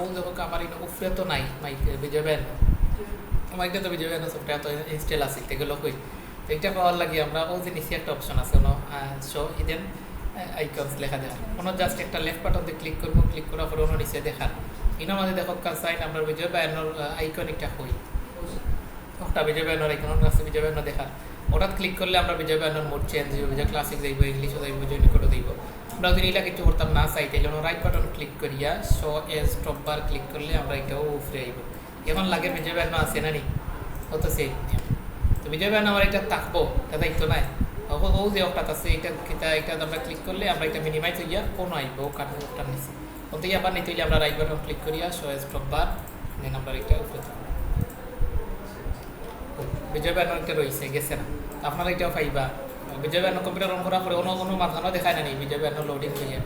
ও যখন আমার তো আছে এগুলো কই? পাওয়ার লাগে ও যে নিচে একটা অপশন আছে কোনো শো ইদেন আইকনস লেখা দেখা কোনো জাস্ট একটা লেফট বাটনতে ক্লিক করব ক্লিক করার পরে অন্য নিচে দেখার। ইনো মাঝে দেখো কাজ সাইন আমরা বিজয় ব্যানের আইকন একটা হই ওটা বিজয় ব্যানের আইকন আছে বিজয় ব্যানের দেখার। ওটা ক্লিক করলে আমরা বিজয় ব্যানের মোড চেঞ্জ হইব বিজয় ক্লাসিক যাইব ইংলিশও যাইব বিজয় যদি এটা কিছু করতাম না চাই তাইলে রাইট বাটন ক্লিক করিয়া show as top bar click করলে আমরা এটাও উফরে আইব। এখন লাগে বিজয় ব্যান আছে না নি অত সেই তো বিজয় ব্যান আমার এটা থাকব, এটা দায়িত্ব নাই। ও যে একটা আছে, এটা এটা এটা আমরা ক্লিক করলে আমরা এটা মিনিমাইজ হইয়া কোন আইব ওটা নিছি। ওতে থেকে আবার নিতে হইলে আমরা রাইট বাটন ক্লিক করিয়া শো এজ টপ বার দেন আমরা এটা উপরে বিজয় ব্যান একটা রয়েছে, গেছে না? আপনারা এটাও পাইবা। বিজয় ব্যান কম্পিউটার অন করার পরে অন্য কোনো মাঝখানেও দেখায় না নি বিজয় ব্যান লোডিং হয়ে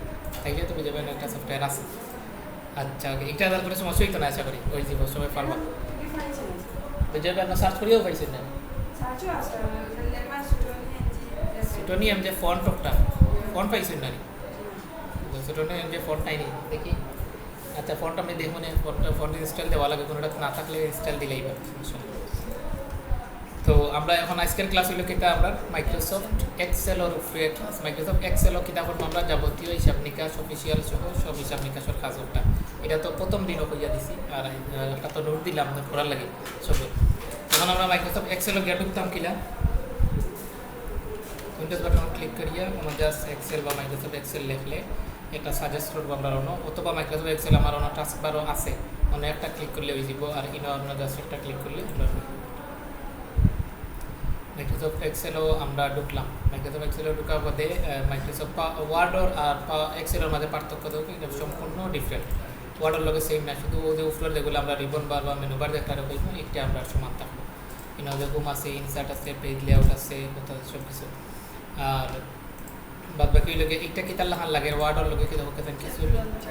তাইলে তো বিজয় ব্যান একটা সফটওয়্যার আছে। আচ্ছা এটা তারপরে সমস্যা হইতো না আশা করি ওই জীব সবাই পারবা বিজয় ব্যান সার্চ করিও পাইছেন না সেটা নিয়ে আমি যে ফন্ট একটা ফন্ট পাইছেন না নি সেটা নিয়ে আমি যে ফন্ট নাই দেখি। আচ্ছা ফন্ট আপনি দেখুন ফন্ট ফন্ট ইনস্টল দেওয়া লাগে কোনোটা না থাকলে ইনস্টল দিলেই পারে সমস্যা। তো আমরা এখন আজকের ক্লাস হইল কিতা? আমরা মাইক্রোসফট এক্সেল ওর ফ্রি ক্লাস মাইক্রোসফট এক্সেল ও কিতাব আমরা যাবতীয় হিসাব নিকাশ অফিসিয়াল সহ, সব হিসাব নিকাশের কাজটা এটা তো প্রথম দিনও কইয়া দিছি। আর একটা তো নোট দিলাম করার লাগে সবে এখন আমরা মাইক্রোসফট এক্সেল গিয়ে ঢুকতাম কিলা। উইন্ডোজ বাটন ক্লিক করিয়া কোনো জাস্ট এক্সেল বা মাইক্রোসফট এক্সেল লিখলে এটা সাজেস্ট করব আমরা অন্য অথবা মাইক্রোসফট এক্সেল আমার অন্য টাস্ক বারও আছে। অন্য একটা ক্লিক করলে হয়ে যাব। আর ইনো আপনার জাস্ট একটা ক্লিক করলে আমরা মাইক্রোসফট এক্সেলও আমরা ঢুকলাম। মাইক্রোসফট এক্সেলও ঢুকার পরে মাইক্রোসফট ওয়ার্ডর আর এক্সেলের মাঝে পার্থক্য এটা সম্পূর্ণ ডিফারেন্ট ওয়ার্ডের লগে সেম না শুধু ওদের উপরে যেগুলো আমরা রিবন বার বা মেনু বার দেখা রাখব এটা আমরা সমান থাকব। ইনো যেরকম আছে ইনসার্ট আছে পেজ লেআউট আছে কোথাও সব কিছু আর বাদ বাকি লগে এটা কি তার লাখান লাগে? ওয়ার্ডের লগে কি দেখো কেন কিছু?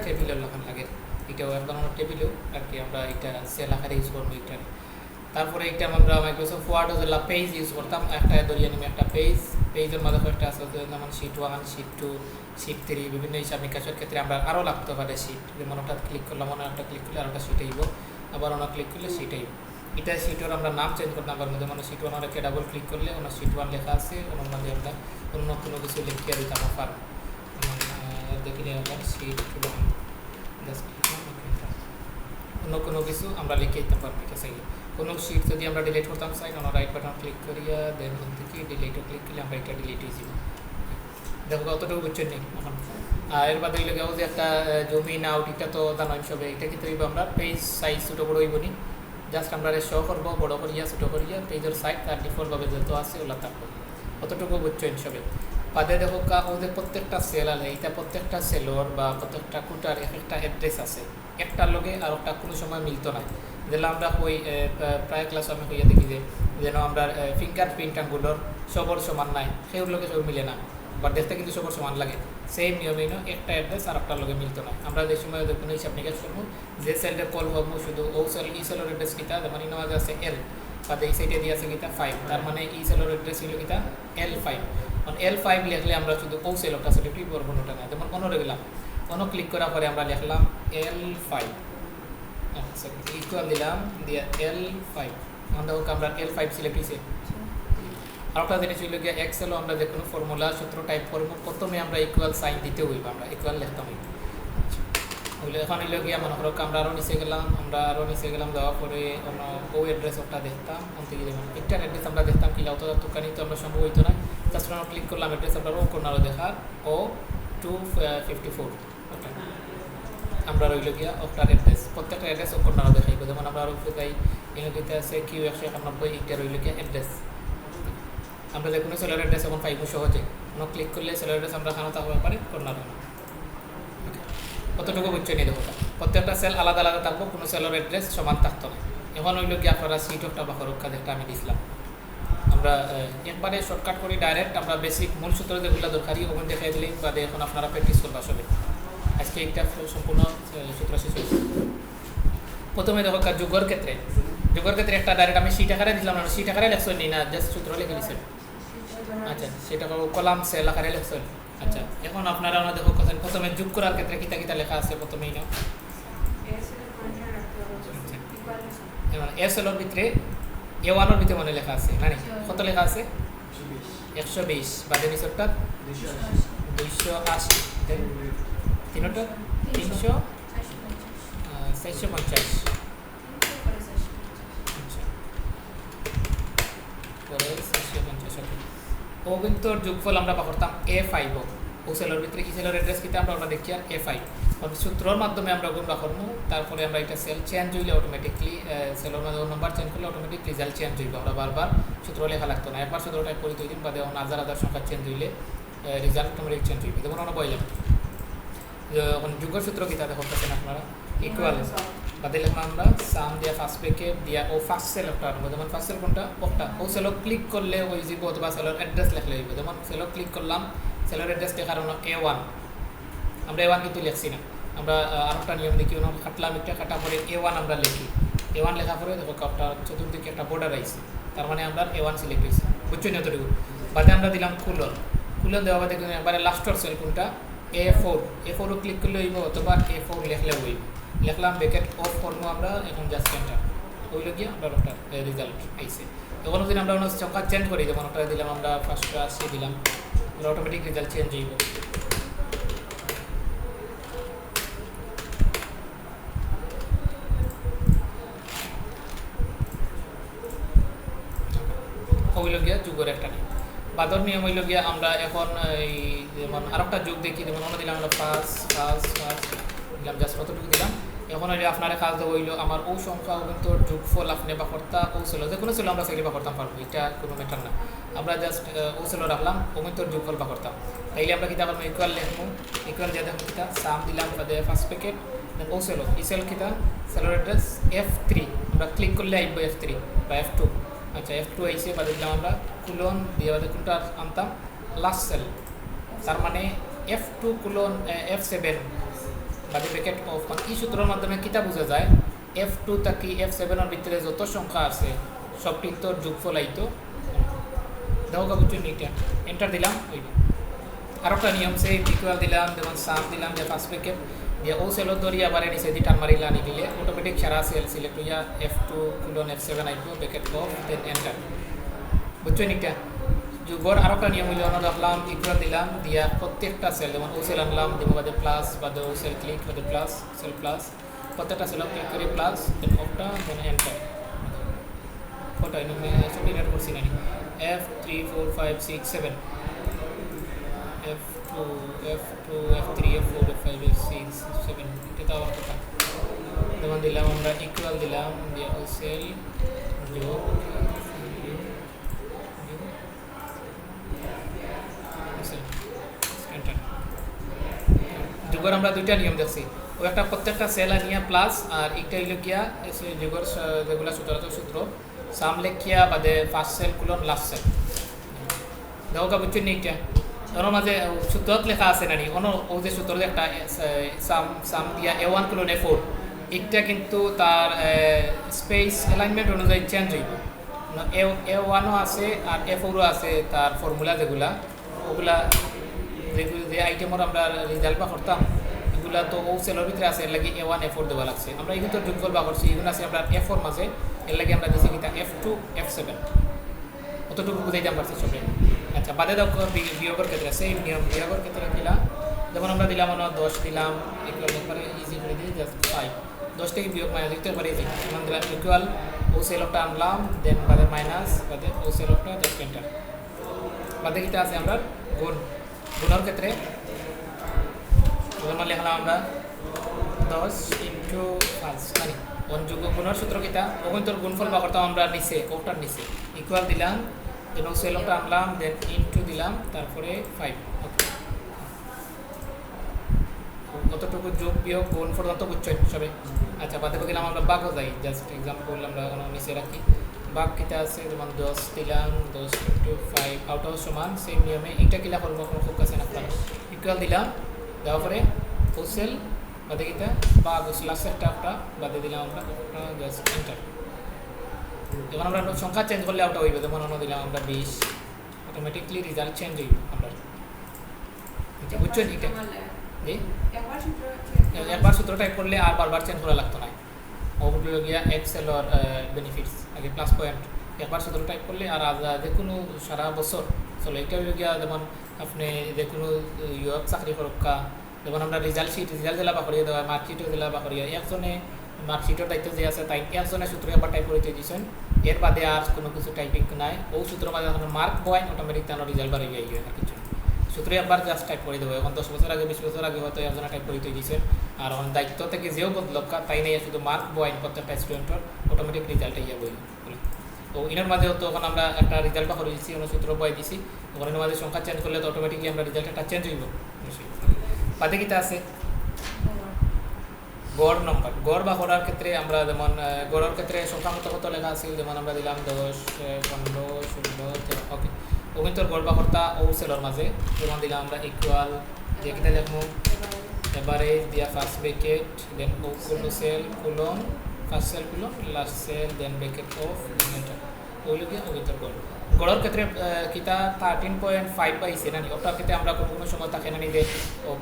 টেবিলের লাখান লাগে। এটাও এক ধরনের টেবিলেও আর কি আমরা এটা সেল আকারে ইউজ করব এটা তারপরে এটা আমরা মাইক্রোসফট ওয়ার্ড যেগুলো পেজ ইউজ করতাম, একটা ধরিয়ে নিবে একটা পেজ পেজের মধ্যে কয়েকটা আছে যেমন sheet one sheet two sheet three বিভিন্ন হিসাব নিকাশের ক্ষেত্রে আমরা আরও লাগতে পারে শিট যেমন ওটা ক্লিক করলাম অন্য একটা ক্লিক করলে আরেকটা শিট আইব। আবার অন্য ক্লিক করলে শিট আইব। এটা শিটের আমরা নাম চেঞ্জ করতাম আবার মধ্যে মানে শিট ওয়ান রেখে ডাবল ক্লিক করলে অন্য শিট ওয়ান লেখা আছে, অন্য মধ্যে আমরা অন্য কোনো কিছু লিখিয়ে দিতাম পার দেখিলে আবার শিট ওয়ান জাস্ট অন্য কোনো কিছু আমরা লিখে দিতে পারব এটা চাইলে কোনো শিট যদি আমরা ডিলিট করতাম, চাই আমরা রাইট বাটন ক্লিক করিয়া দেন ওখান থেকে ডিলিটও ক্লিক করলে আমরা এটা ডিলিট হয়ে যাব। দেখো, অতটুকু বুঝছেন নেই এখন, আর এর বাদে হইলে যে একটা জমি না এটা তো জানাই সবে এটা কিন্তু আমরা? পেজ সাইজ ছোটো বড় হইব নি? জাস্ট আমরা শো করব, বড় করিয়া, ছোটো করিয়া পেজের সাইজ তার ডিফল্টভাবে যত আছে, ওগুলো থাকব অতটুকু বুঝছেন সবে? বাদে দেখো, কা যে প্রত্যেকটা সেল আলে এটা প্রত্যেকটা সেলর বা প্রত্যেকটা কুটার এক একটা অ্যাড্রেস আছে। একটার লগে আর একটা কোনো সময় মিলতো না। যেগুলো আমরা ওই প্রায় ক্লাস আমি হইয়া দেখি যে, যেন আমরা ফিঙ্গার প্রিন্ট আঙ্গুলোর সবর সমান নাই, সেগুলোর লগে সব মিলে না। বা দেখতে কিন্তু সবর সমান লাগে। সেম নিয়মে ন, একটা অ্যাড্রেস আর একটার লগে মিলতো না। আমরা যে সময় কোনো হিসাব নিকাশ করব, যে সেলটা কল হব শুধু ও সেল ই সেলের অ্যাড্রেস কিতা যেমন মাঝে আছে এল বা এই সাইডে দিয়ে আছে কিতা ফাইভ তার মানে ই সেলের অ্যাড্রেস হইল কিতা এল ফাইভ এল ফাইভ লিখলে আমরা শুধু ও সেল একটা সেলটা সেলিটি বর্বনটা না যেমন অন্য অন্য ক্লিক করার পরে আমরা লিখলাম এল ফাইভ আচ্ছা ইকুয়াল দিলাম, দিয়ে এল ফাইভ আমরা ওকে আমরা এল ফাইভ সিলেক্ট হয়েছে। আর একটা জিনিস হইল গিয়ে এক্সেলও আমরা যে কোনো ফর্মুলা সূত্র টাইপ করব, প্রথমে আমরা ইকুয়াল সাইন দিতে হইব, আমরা ইকুয়াল লিখতাম হইব। এখন হইল গিয়ে মনে করো আমরা আরও নিচে গেলাম, আমরা আরও নিচে গেলাম যাওয়ার পরে অন্য ও অ্যাড্রেস ওটা দেখতাম ওখান থেকে যেমন একটার অ্যাড্রেস আমরা দেখতাম কি অত দোকানি তো আমরা সম্ভব হইতো না। জাস্ট আমরা ক্লিক করলাম অ্যাড্রেস আমরা ও কোনারও দেখা ও টু ফিফটি ফোর আমরা রইল গিয়া ওটার অ্যাড্রেস প্রত্যেকটা অ্যাড্রেস কোনারও দেখাইব যেমন আমরা আরও যাই এখানে আছে, কিউ একশো একানব্বই এটা রইল গিয়া অ্যাড্রেস আমরা যে কোনো সেলার অ্যাড্রেস এখন পাইব সহজে। কোনো ক্লিক করলে সেলার অ্যাড্রেস আমরা খানো থাকতে পারে কর্নার কতটুকু বুঝছে নিয়ে দেবো প্রত্যেকটা সেল আলাদা আলাদা থাকব, কোনো সেলের অ্যাড্রেস সমান থাকতো না এখন হইল কি আপনারা সিট অফটা বা হরক্ষা যেটা আমি দিছিলাম। আমরা একবারে শর্টকাট করি ডাইরেক্ট আমরা বেসিক মূল সূত্র যেগুলো দরকারি ওখান দেখাই দিলেই বাদে এখন আপনারা প্র্যাকটিস করবা সবে আজকে একটা সম্পূর্ণ সূত্র শেষ হয়েছে প্রথমে দেখো যুগর ক্ষেত্রে যুগর ক্ষেত্রে একটা ডাইরেক্ট আমি সিট আকারে দিলাম না সিট আকারে লেখছো নি না জাস্ট সূত্র লিখে দিছেন আচ্ছা সেটা কলাম সেল আকারে লেখছেন আচ্ছা এখন আপনারা আমরা দেখো কথা প্রথমে যোগ করার ক্ষেত্রে কিতা কিতা লেখা আছে প্রথমেই না এস যেমন এস এলোর ভিতরে এ ওয়ানের ভিতরে মনে লেখা আছে না কত লেখা আছে একশো বিশ বাদে নিচরটা দুইশো আশি তিনটা তিনশো, চারশো পঞ্চাশ। পরে পঞ্চাশ ও কিন্তু যোগফল আমরা পাকড়তাম এ ফাইভ ও। সেলের ভিতরে কি সেলের অ্যাড্রেস কিতা আমরা আমরা দেখি আর এ ফাইভ সূত্রর মাধ্যমে আমরা গুণ বাকরমু তারপরে আমরা এটা সেল চেঞ্জ হইলে অটোমেটিকলি সেলের মধ্যে নাম্বার চেঞ্জ করলে অটোমেটিক রেজাল্ট চেঞ্জ হইব। আমরা বারবার সূত্র লেখা লাগতো না। একবার সূত্র টাইপ করি দুই দিন, বাদে অন্য হাজার হাজার সংখ্যা চেঞ্জ হইলে রেজাল্ট অটোমেটিক চেঞ্জ হইবে। যেমন আমরা বললাম এখন যুগের সূত্র কিতা দেখো পাচ্ছেন আপনারা? ইকুয়াল বাদে লিখলাম আমরা সাম দিয়া ফার্স্ট ব্রেকে দিয়া ও ফার্স্ট সেল একটা আনব। যেমন ফার্স্ট সেল কোনটা? ওটা। ও সেলও ক্লিক করলে ওই যাব অথবা সেলের অ্যাড্রেস লেখলে হইব। যেমন সেলও ক্লিক করলাম সেলের অ্যাড্রেস লেখার হলো এ ওয়ান আমরা এ ওয়ান কিন্তু লিখছি না। আমরা আহ, আরেকটা নিয়ম দেখি ওনার খাটলাম একটা খাটা পরে এ ওয়ান আমরা লিখি। এ ওয়ান লেখা পরে দেখো কাপটা চতুর্দিকে একটা বর্ডার আইছে। তার মানে আমরা এ ওয়ান সিলেক্ট হয়েছি। বুঝছ না বাদে আমরা দিলাম কুলন। কুলন দেওয়া বাদে একবারে লাস্টর সেল কোনটা? এ ফোর এ ফোরও ক্লিক করলে হইব অথবা এ ফোর লেখলে হইব। লিখলাম ব্যাকেট অফ করব আমরা, এখন জাস্ট এন্টার হইল গিয়ে আমরা একটা রেজাল্ট আইছে। তখন যদি আমরা কোনো সংখ্যা চেঞ্জ করি, যেমন ওটা দিলাম আমরা ফার্স্টটা আসি দিলাম অটোমেটিক রেজাল্ট চেঞ্জ হইব। হইল গিয়া যুগের একটা নিয়ম বাদর নিয়ম হইল গিয়া আমরা এখন এই যেমন আরেকটা যুগ দেখি, যেমন অন্য দিলাম আমরা পাঁচ পাঁচ পাঁচ দিলাম জাস্ট কতটুকু দিলাম। এখন হইলে আপনার কাজ দেওয়া হইল, আমার ও সংখ্যা কিন্তু যোগফল আপনি বা কর্তা, ও ছিল, যে কোনো ছিল, আমরা সেগুলি বা করতাম পারব, এটা কোনো ম্যাটার না। আমরা জাস্ট ও ছিল রাখলাম কিন্তু যোগফল বা করতাম। তাইলে আমরা কিতা পারব ইকুয়াল লিখব ইকুয়াল দিয়ে দেখো কিতা সাম দিলাম বাদে ফার্স্ট প্যাকেট ও সেলো ই সেল কিতা সেলোর অ্যাড্রেস এফ থ্রি আমরা ক্লিক করলে আইব এফ থ্রি বা এফ টু আচ্ছা এফ টু আইসে বাদে দিলাম আমরা কুলন দিয়ে বাদে কোনটা আনতাম? লাস্ট সেল তার মানে F two colon F seven বাদে ব্যাকেট অফ এই সূত্রের মাধ্যমে কিতা বোঝা যায়? এফ টু থাকি এফ সেভেনের ভিতরে যত সংখ্যা আছে সবটি তোর যোগফল আইতো দেখো কাবুচুন এইটা। এন্টার দিলাম, ওই আর একটা নিয়ম সে ইকুয়াল দিলাম, যেমন সাম দিলাম, যে ফার্স্ট ব্রেকেট দিয়ে ও সেলো ধরি আবার নিচে দি টান মারিলা আনি দিলে অটোমেটিক সারা সেল সিলেক্ট হইয়া F two colon F seven আইব ব্রেকেট অফ দেন এন্টার বুঝছেন এটা যুগর আরও একটা নিয়ম হইলে আমরা রাখলাম ইকুয়াল দিলাম দিয়া প্রত্যেকটা সেল যেমন ও সেল আনলাম দিব বাদে প্লাস বাদে ও সেল ক্লিক বাদে প্লাস সেল প্লাস প্রত্যেকটা সেল ক্লিক করে প্লাস দেন অফটা দেন এন্টার ফটো এনে ছবি নেট করছি নানি F three four five six seven F two F two F three F four F five F six seven এটা তো আবার কথা যেমন দিলাম, আমরা ইকুয়াল দিলাম সেল যোগ যুগর আমরা দুইটা নিয়ম দেখছি। ও একটা প্রত্যেকটা সেল আনিয়া প্লাস আর একটা হইল গিয়া যুগর যেগুলা সূত্র সূত্র সাম লেখিয়া বাদে first cell colon last cell দেখো কা নি এটা ওর মাঝে সূত্রত লেখা আছে নানি অন্য ও যে সূত্র একটা সাম সাম দিয়া A one colon A four এটা কিন্তু তার স্পেস অ্যালাইনমেন্ট অনুযায়ী চেঞ্জ হইব এ ওয়ানও আছে আর এ ফোরও আছে তার ফর্মুলা যেগুলা, ওগুলা যে আইটেমর আমরা রেজাল্ট বা করতাম, এগুলা তো ও সেলের ভিতরে আছে এর লাগে এ ওয়ান এ ফোর দেওয়া লাগছে। আমরা এগুলো তো যোগফল বা করছি, এগুলো আছে আমরা এ ফোর মাঝে, এর লাগে আমরা দিচ্ছি কিতা এফ টু এফ সেভেন অতটুকু বুঝাইতে পারছি সবে আচ্ছা বাদে দাও বিয়োগের ক্ষেত্রে সেই নিয়ম। বিয়োগের ক্ষেত্রে দিলা যেমন আমরা দিলাম আমরা দশ দিলাম, এগুলো ইজি করে দিই জাস্ট ফাইভ দশ থেকে বিয়োগ মাইনাস লিখতে পারি ইজি যেমন দিলাম ইকুয়াল ও সেলকটা আনলাম দেন বাদে মাইনাস বাদে ও সেলকটা জাস্ট এন্টার বাদে কিটা আছে আমরা? গুণ। গুণের ক্ষেত্রে যেমন লিখলাম আমরা দশ ইন্টু পাঁচ মানে ওন যুগ গুণের সূত্র কিটা তোর গুণফল বা করতাম আমরা নিচে ওটার নিচে। ইকুয়াল দিলাম দেন ও সেলকটা আনলাম দেন ইন্টু দিলাম, তারপরে ফাইভ কতটুকু যোগ বিয়োগ গুণ পর্যন্ত বুঝছেন সবে। আচ্ছা বাদে গেলাম আমরা বাঘও যাই জাস্ট এক্সাম্পল আমরা নিচে রাখি। বাঘ কিটা আছে যেমন দশ দিলাম দশ ইন্টু ফাইভ আউটাও সমান সেম নিয়মে। এটা কিলা করব কোনো খুব কাছে না? ইকুয়াল দিলাম দেওয়ার পরে হোসেল বাদে কিটা? বা লাস্ট একটা একটা বাদে দিলাম আমরা জাস্ট এন্টার যখন আমরা সংখ্যা চেঞ্জ করলে ওটা হইবে। যেমন অন্য দিলাম আমরা বিশ অটোমেটিকলি রেজাল্ট চেঞ্জ হইব। আমরা আচ্ছা বুঝছেন এটা একবার সূত্র টাইপ করলে আর বারবার চেঞ্জ করা লাগতো না। ওগুলো গিয়া এক্সেলর বেনিফিটস আগে প্লাস পয়েন্ট একবার সতেরো টাইপ করলে আর যে কোনো সারা বছর চলো এটা গিয়া যেমন আপনি যে কোনো ইয়ক চাকরি করক্কা যেমন আমরা রেজাল্ট শিট রেজাল্ট দিলা বাকরিয়ে দেওয়া মার্কশিটও দিলা বাকরিয়ে একজনে মার্কশিটের দায়িত্ব যে আছে তাই একজনে সূত্র একবার টাইপ করে দিয়েছেন এর বাদে আর কোনো কিছু টাইপিং নাই। ও সূত্র মাঝে মার্ক বয় অটোমেটিক তার রেজাল্ট বাড়িয়ে গিয়ে আর কিছু। সূত্রে একবার জাস্ট টাইপ করে দেবো। এখন দশ বছর আগে, বিশ বছর আগে হয়তো একজনে টাইপ করে দিয়েছেন আর এখন দায়িত্ব থেকে যেও বদলকা তাই নিয়ে শুধু মার্ক বয় প্রত্যেকটা স্টুডেন্টের অটোমেটিক রেজাল্ট ইয়ে বই তো ইনার মাঝে তো এখন আমরা একটা রেজাল্ট বাকর দিচ্ছি অন্য সূত্র বয় তখন এর মাঝে সংখ্যা চেঞ্জ করলে তো অটোমেটিকলি আমরা রেজাল্ট একটা চেঞ্জ হইব বাদে কিতা আছে? গড় নম্বর গড় বা গড়ার ক্ষেত্রে আমরা যেমন গড়ের ক্ষেত্রে সংখ্যা মতো কত লেখা আছে যেমন আমরা দিলাম দশ পনেরো ষোলো ওকে ওগুন্তর গড় বা কর্তা ও সেলর মাঝে যেমন দিলাম আমরা ইকুয়াল যে কিতা দেখব এবারে দিয়া ফার্স্ট ব্রেকেট দেন ও কুলো cell colon first cell colon last cell দেন ব্রেকেট অফ এন্টার ওইগুলো গিয়ে ওগুন্তর গড় গড়ের ক্ষেত্রে কিতা থার্টিন পয়েন্ট ফাইভ পাইছে না নি ওটার ক্ষেত্রে আমরা কোনো কোনো সময় থাকে না নি যে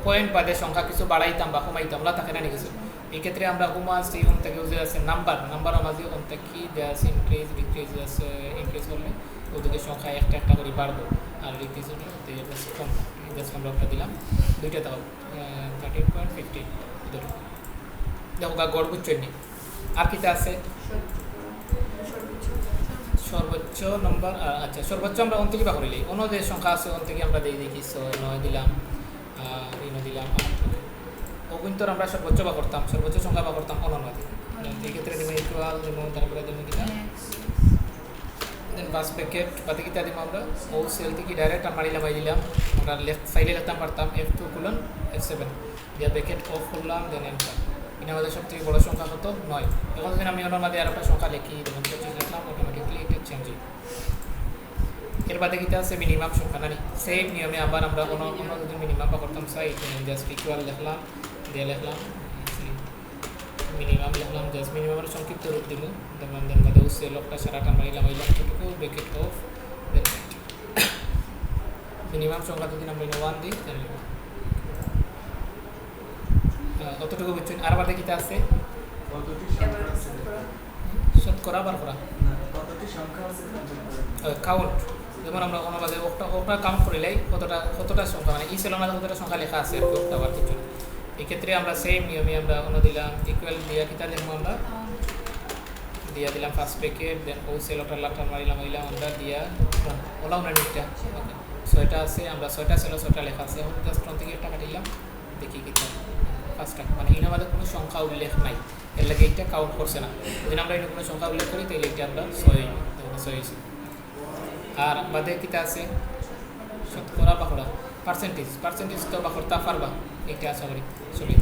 পয়েন্ট বাদে সংখ্যা কিছু বাড়াইতাম বা কমাইতাম, ওলা থাকে না নি কিছু। এই ক্ষেত্রে আমরা হুম আসছি ওন থেকে যে আছে নাম্বার নাম্বার আমাদের ওন থেকে দেওয়া আছে ইনক্রিজ ডিক্রিজ আছে ইনক্রিজ করলে ওদিকে সংখ্যা একটা একটা করে বাড়বো। আর ডিক্রিজ হলে কম আমরা একটা দিলাম, দুইটা দাও থার্টিন পয়েন্ট ফিফটিন দুটো দেখো গা, গড় বুঝছেন নি? আর কিতা আছে? সর্বোচ্চ নম্বর আচ্ছা সর্বোচ্চ আমরা অন থেকে বা করিলি অন্য যে সংখ্যা আছে অন থেকে আমরা দিয়ে দেখি ছয়, নয় দিলাম তিনও দিলাম, আট অগুন্তর আমরা সর্বোচ্চ বা করতাম সর্বোচ্চ সংখ্যা বা করতাম অনন্যতে এই ক্ষেত্রে দিব ইকুয়াল দিব তারপরে দিব কিনা দেন বাস প্যাকেট বাদে কিতা দিব আমরা? ও সেল থেকে ডাইরেক্ট আমরা মারিলাম দিলাম আমরা লেফট সাইডে লিখতাম পারতাম F two colon F seven দিয়া প্যাকেট অফ করলাম দেন এন্টার এটা আমাদের সব থেকে বড় সংখ্যা কত? নয়। এখন যদি আমি অন্য মাঝে আর একটা সংখ্যা লিখি যেমন পঁচিশ লিখলাম অটোমেটিকলি এটা চেঞ্জ হয়ে এর বাদে কিতা আছে? মিনিমাম সংখ্যা নানি? সেম নিয়মে আবার আমরা কোনো কোনো যদি মিনিমাম বা করতাম চাই জাস্ট ইকুয়াল লিখলাম। দিয়ে লিখলাম মিনিমাম লিখলাম জাস্ট মিনিমামের সংক্ষিপ্ত রূপ দিব যেমন দেন বাদে উসে লোকটা সারাটা মারিলাম ব্রেকেট অফ দেন মিনিমাম সংখ্যা যদি আমরা ওয়ান দিই তাহলে বুঝছেন আর বাদে কিতা আছে কতটি শতকরা বার করা না, কতটি সংখ্যা আছে কাউন্ট যেমন আমরা কোনো বাদে ওটা ওটা কাউন্ট করিলেই কতটা কতটা সংখ্যা মানে ই মাঝে কতটা সংখ্যা লেখা আছে আর কি ওটা আবার কিছু না। এক্ষেত্রে আমরা সেম নিয়মে আমরা অন্য দিলাম ইকুয়াল দিয়া কিতা দেখব আমরা? দিয়া দিলাম ফার্স্ট প্যাকেট দেন ও সেল ওটা লাটা মারিলাম মারিলাম আমরা, দিয়া ওলাও না নিকটা ছয়টা আছে, আমরা ছয়টা সেল ছয়টা লেখা আছে। এখন জাস্ট থেকে একটা কাটিলাম, দেখি কিতা। ফার্স্টটা মানে এর আমাদের কোনো সংখ্যা উল্লেখ নাই। এর লাগে এইটা কাউন্ট করছে না। যদি আমরা এর কোনো সংখ্যা উল্লেখ করি তাহলে এটা আমরা ছয় ছয় আর বাদে কিতা আছে? শতকরা বাকড়া পার্সেন্টেজ পার্সেন্টেজ তো বাকড়তা পারবা। আশা করি চলি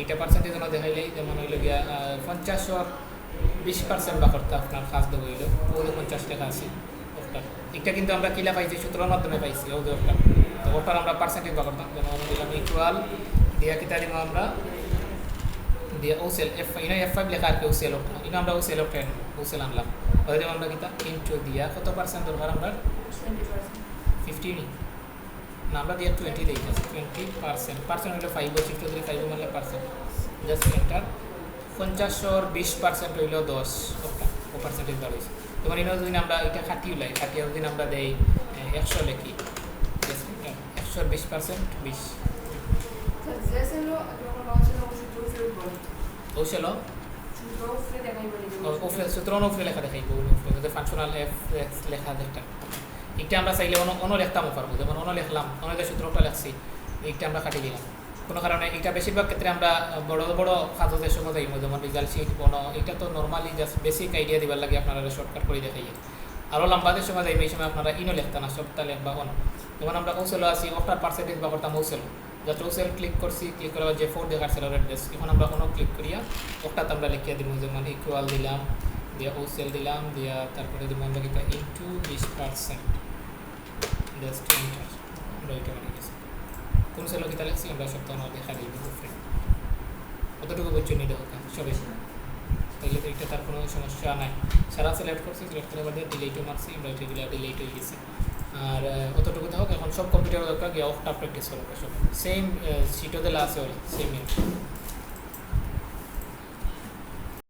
এইটা পার্সেন্টেজ আমরা দেখাইলেই যেমন হইল গিয়া আহ, পঞ্চাশর বিশ পার্সেন্ট বাকড়তা আপনার খাস দেবো হইল। পঞ্চাশ টাকা আছে ওটা এটা কিন্তু আমরা কিলা পাইছি সূত্রের মাধ্যমে পাইছি ও ওটা তো ওটার আমরা পার্সেন্টেজ বাকড়তাম যেমন দিলাম ইকুয়াল দিয়া কিতা দিব আমরা? দিয়া ও সেল এফ ইনো এফ ফাইভ লেখা আর কি ও সেল ওটা ইনো আমরা ও সেল ওটা ও সেল আনলাম। ওদের আমরা কিতা ইন্টু দিয়া কত পার্সেন্ট দরকার আমরা ফিফটি না আমরা দিয়ে টোয়েন্টি দিই টোয়েন্টি পার্সেন্ট পার্সেন্ট হলে ফাইভ শিফট দিলে ফাইভ মানে পার্সেন্ট জাস্ট এন্টার পঞ্চাশর বিশ পার্সেন্ট হইল দশ। ওটা ও পার্সেন্টেজ বাড়িয়েছে যেমন এনে যদি আমরা এটা খাটি উলাই খাটিয়ে যদি আমরা দেই একশো লেখি। একশোর বিশ পার্সেন্ট বিশ। কৌশল ওফরে সূত্র ওফরে লেখা দেখাইব। ফাংশনাল এফ এক্স লেখা দেখা এটা আমরা চাইলে অন অন্য লিখতামও পারব যেমন অন্য লিখলাম অন্য যে সূত্রটা লেখছি এইটা আমরা কাটি দিলাম। কোনো কারণে এটা বেশিরভাগ ক্ষেত্রে আমরা বড় বড় কাগজের সময় যাইব, যেমন রেজাল্ট শিট কোনো এটা তো নর্মালি জাস্ট বেসিক আইডিয়া দিবার লাগে আপনারা শর্টকাট করে দেখাইয়ে। আরও লম্বাদের সময় যাইবে, এই সময় আপনারা ইনো লিখতা না সবটা লেখবা অন। যেমন আমরা কৌশল আছি ওটার পার্সেন্টেজ বা করতাম কৌশল যত ওসেল ক্লিক করছি ক্লিক করার যে ফোর দেখার সেলার অ্যাড্রেস এখন আমরা কোনো ক্লিক করিয়া ওটাতে আমরা লিখিয়া দিব, যেমন ইকুয়াল দিলাম, দিয়া ওসেল দিলাম, দিয়া তারপরে দিব আমরা কিতা ইন্টু বিশ পার্সেন্ট জাস্ট এন্টার আমরা এটা বানিয়ে গেছি কোন সেল কিতা লিখছি আমরা সপ্তাহ না দেখা দিই ফ্রেন্ড অতটুকু বুঝছ নিতে হোক সবাই তাইলে তো এটা তার কোনো সমস্যা নাই সারা সিলেক্ট করছি সিলেক্ট করে বাদে ডিলেটও মারছি আমরা এটা দিলে ডিলেট হয়ে গেছে আর অতটুকু হোক এখন সব কম্পিউটার দরকার গিয়ে অফটা প্র্যাকটিস করবে সব সেম সিটও দিলে আছে ওরা সেম